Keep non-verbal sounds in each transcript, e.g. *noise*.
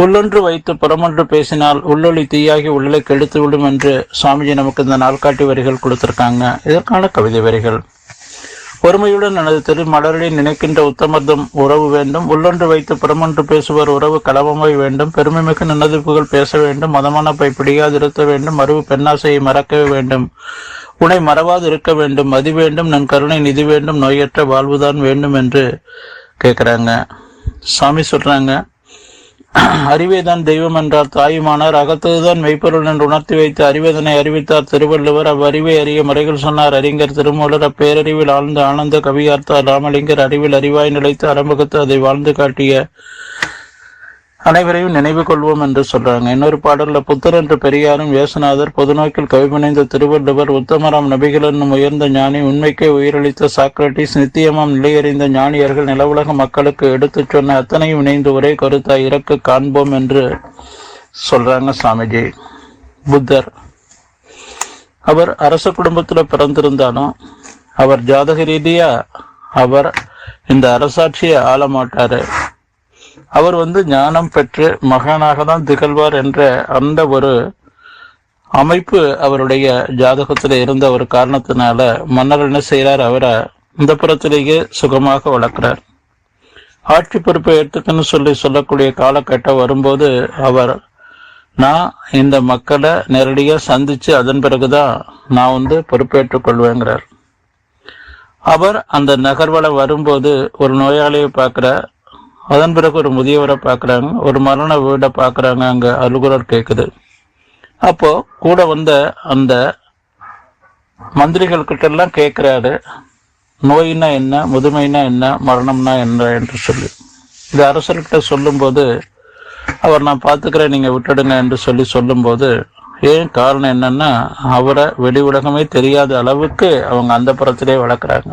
உள்ளொன்று வைத்து புறமொன்று பேசினால் உள்ளொளி தீயாகி உள்ளலை கெடுத்து விடும் என்று சாமிஜி நமக்கு இந்த நாள்காட்டி வரிகள் கொடுத்திருக்காங்க. இதற்கான கவிதை வரிகள். ஒருமையுடன் எனது திரு மலரடி நினைக்கின்ற உத்தமர்தம் உறவு வேண்டும். உள்ளொன்று வைத்து புறமொன்று பேசுவர் உறவு கலவமாய் வேண்டும். பெருமை மிக்க நினது புகழ் பேச வேண்டும். மதமான பை பிடியாதிருத்த வேண்டும். மறுவு பெண்ணாசையை மறக்க வேண்டும். உன்னை மறவாது இருக்க வேண்டும். மதி வேண்டும். நன் கருணை நிதி வேண்டும். நோயற்ற வாழ்வுதான் வேண்டும் என்று கேட்குறாங்க சாமி சொல்றாங்க *clears throat* அறிவேதான் தெய்வம் என்றார் தாயுமானார் அகத்ததுதான் மெய்ப்பொருள் என்று உணர்த்தி வைத்து அறிவதனை அறிவித்தார் திருவள்ளுவர். அவ்வறிவை அறிய முறைகள் சொன்னார். அறிஞர் திருமூலர் அப்பேரறிவில் ஆழ்ந்த ஆனந்த கவியார்த்தார். ராமலிங்கர் அறிவில் அறிவாய் நிலைத்து அரம்பகத்து அதை வாழ்ந்து காட்டிய அனைவரையும் நினைவு கொள்வோம் என்று சொல்றாங்க. இன்னொரு பாடல்ல புத்தர் என்று பெரியாரும் வேசநாதர் பொதுநோக்கில் கவிபணிந்த திருவள்ளுவர் உத்தமராம் நபிகள் என்னும் உயர்ந்த ஞானி உண்மைக்கே உயிரளித்த சாக்ரட்டிஸ் நித்தியமாம் நிலையறிந்த ஞானியர்கள் நிலவுலக மக்களுக்கு எடுத்துச் சொன்ன அத்தனையும் இணைந்து ஒரே கருத்தாய் இறக்க காண்போம் என்று சொல்றாங்க சாமிஜி. புத்தர். அவர் அரச குடும்பத்துல பிறந்திருந்தாலும் அவர் ஜாதக ரீதியா அவர் இந்த அரசாட்சியை ஆள மாட்டாரு. அவர் வந்து ஞானம் பெற்று மகானாக தான் திகழ்வார் என்ற அந்த ஒரு அமைப்பு அவருடைய ஜாதகத்தில் இருந்த ஒரு காரணத்தினால மன்னர் என்ன செய்கிறார்? அவரை இந்த புறத்திலேயே சுகமாக வளர்க்கிறார். ஆட்சி பொறுப்பை எடுத்துக்கன்னு சொல்லி சொல்லக்கூடிய காலகட்டம் வரும்போது அவர் நான் இந்த மக்களை நேரடியாக சந்திச்சு அதன் பிறகுதான் நான் வந்து பொறுப்பேற்றுக் கொள்வேங்கிறார். அவர் அந்த நகர்வலை வரும்போது ஒரு நோயாளியை பார்க்குற அதன் பிறகு ஒரு முதியவரை பார்க்குறாங்க ஒரு மரண வீடை பார்க்குறாங்க அங்கே அலுகுரர் கேட்குது அப்போது கூட வந்த அந்த மந்திரிகள் கேட்குறாரு நோயினா என்ன முதுமைனா என்ன மரணம்னா என்ன என்று சொல்லி. இது அரசர்கிட்ட சொல்லும்போது அவர் நான் பார்த்துக்கிறேன் நீங்கள் விட்டுடுங்க என்று சொல்லி சொல்லும்போது ஏன் காரணம் என்னன்னா அவரை வெளி உலகமே தெரியாத அளவுக்கு அவங்க அந்த புறத்திலே வளர்க்குறாங்க.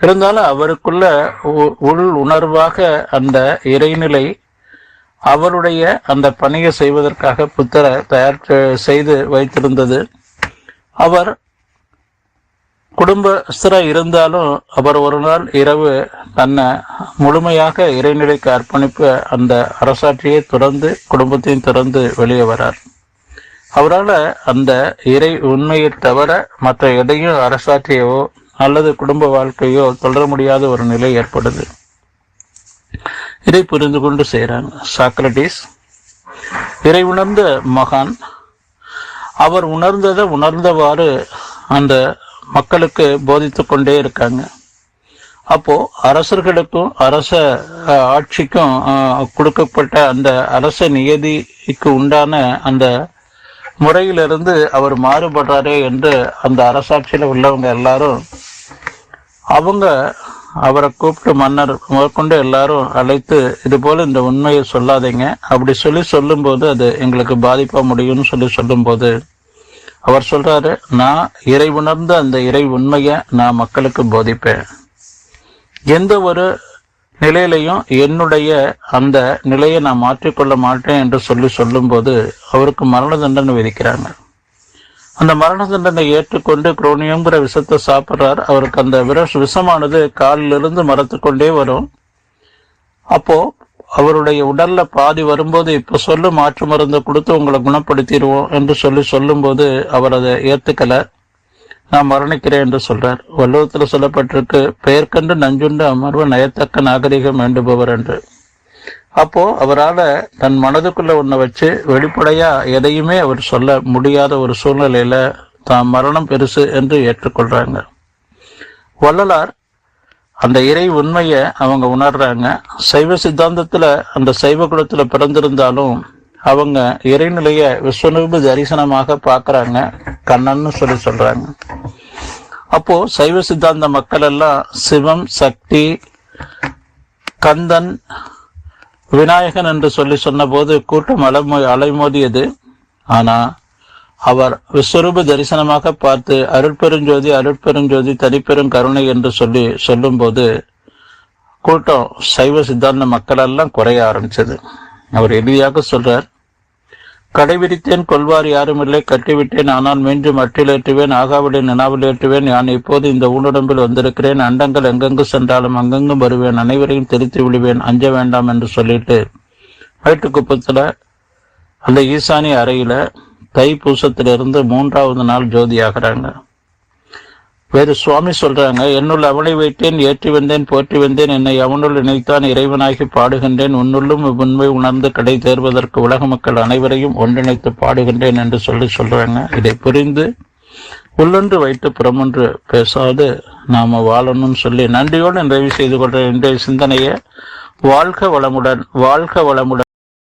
இருந்தாலும் அவருக்குள்ள உள் உணர்வாக அந்த இறைநிலை அவருடைய அந்த பணியை செய்வதற்காக புத்தரை தயார் செய்து வைத்திருந்தது. அவர் குடும்பஸ்தராக இருந்தாலும் அவர் ஒரு நாள் இரவு தன்னை முழுமையாக இறைநிலைக்கு அர்ப்பணிப்பு அந்த அரசாட்சியை தொடர்ந்து குடும்பத்தையும் திறந்து வெளியே வரார். அவரால் அந்த இறை உண்மையை தவிர மற்ற எதையும் அரசாட்சியவோ அல்லது குடும்ப வாழ்க்கையோ தொடர முடியாத ஒரு நிலை ஏற்படுது. இதை புரிந்து கொண்டு செய்கிறாங்க சாக்ரட்டிஸ் இறை உணர்ந்த மகான் அவர் உணர்ந்ததை உணர்ந்தவாறு அந்த மக்களுக்கு போதித்து கொண்டே இருக்காங்க. அப்போ அரசர்களுக்கும் அரச ஆட்சிக்கும் கொடுக்கப்பட்ட அந்த அரச நியதிக்கு உண்டான அந்த முறையிலிருந்து அவர் மாறுபடுறாரே என்று அந்த அரசாட்சியில் உள்ளவங்க எல்லாரும் அவங்க அவரை கூப்பிட்டு மன்னர் முதற்கொண்டு எல்லாரும் அழைத்து இது போல இந்த உண்மையை சொல்லாதீங்க. அப்படி சொல்லி சொல்லும்போது அது எங்களுக்கு பாதிப்பா முடியும்னு சொல்லி சொல்லும்போது அவர் சொல்றாரு நான் இறை உணர்ந்த அந்த இறை உண்மையை நான் மக்களுக்கு போதிப்பேன். எந்த ஒரு நிலையிலையும் என்னுடைய அந்த நிலையை நான் மாற்றிக்கொள்ள மாட்டேன் என்று சொல்லி சொல்லும்போது அவருக்கு மரண தண்டனை விதிக்கிறாங்க. அந்த மரண தண்டனை ஏற்றுக்கொண்டு குரோனியங்கிற விஷத்தை சாப்பிட்றார். அவருக்கு அந்த விஷ விஷமானது காலிலிருந்து மரத்து கொண்டே வரும். அப்போ அவருடைய உடல்ல பாதி வரும்போது இப்ப சொல்லு மாற்று மருந்தை கொடுத்து உங்களை குணப்படுத்திடுவோம் என்று சொல்லி சொல்லும்போது அவர் அதை ஏத்துக்கல. நான் மரணிக்கிறேன் என்று சொல்றார். வள்ளுவத்தில் சொல்லப்பட்டிருக்கு பெயர்கண்டு நஞ்சுண்டு அமர்வு நயத்தக்க நாகரிகம் வேண்டுபவர் என்று. அப்போ அவரால் தன் மனதுக்குள்ள ஒன்றை வச்சு வெளிப்படையா எதையுமே அவர் சொல்ல முடியாத ஒரு சூழ்நிலையில தான் மரணம் பெருசு என்று ஏற்றுக்கொள்றாங்க. வள்ளலார் அந்த இறை உண்மையை அவங்க உணர்றாங்க. சைவ சித்தாந்தத்தில் அந்த சைவ குலத்தில் பிறந்திருந்தாலும் அவங்க இறைநிலைய விஸ்வரூப தரிசனமாக பார்க்குறாங்க. கண்ணன்னு சொல்லி சொல்கிறாங்க அப்போ சைவ சித்தாந்த மக்கள் எல்லாம் சிவம் சக்தி கந்தன் விநாயகன் என்று சொல்லி சொன்னபோது கூட்டம் அலைமோ அலைமோதியது. ஆனா அவர் விஸ்வரூப தரிசனமாக பார்த்து அருட்பெருஞ்சோதி அருட்பெருஞ்சோதி தனிப்பெரும் கருணை என்று சொல்லி சொல்லும்போது கூட்டம் சைவ சித்தாந்த மக்கள் எல்லாம் குறைய ஆரம்பிச்சது. அவர் இறுதியாக சொல்றார் கடைபிடித்தேன் கொள்வார் யாருமில்லை கட்டிவிட்டேன் ஆனால் மீண்டும் அட்டிலேற்றுவேன் ஆகாவிட நினாவில் ஏற்றுவேன் நான் இப்போது இந்த ஊனுடம்பில் வந்திருக்கிறேன் அண்டங்கள் எங்கெங்கு சென்றாலும் அங்கெங்கும் வருவேன் அனைவரையும் திருத்தி விடுவேன் அஞ்ச வேண்டாம் என்று சொல்லிட்டு. வயிற்றுக்குப்பத்தில் அந்த ஈசானி அறையில தைப்பூசத்திலிருந்து மூன்றாவது நாள் ஜோதி ஆகிறாங்க வேறு சுவாமி சொல்றாங்க என்னுள் அவனை வைத்தேன் ஏற்றி வந்தேன் போற்றி வந்தேன் என்னை அவனுள் இணைத்தான் இறைவனாகி பாடுகின்றேன் உன்னுள்ளும் உண்மை உணர்ந்து கடை தேர்வதற்கு உலக மக்கள் அனைவரையும் ஒன்றிணைத்து பாடுகின்றேன் என்று சொல்லி சொல்றாங்க. இதை புரிந்து உள்ளொன்று வைத்து புறமொன்று பேசாது நாம வாழணும்னு சொல்லி நன்றியோடு நிறைவு செய்து கொள்ற இன்றைய சிந்தனையை வாழ்க வளமுடன் வாழ்க வளமுடன்.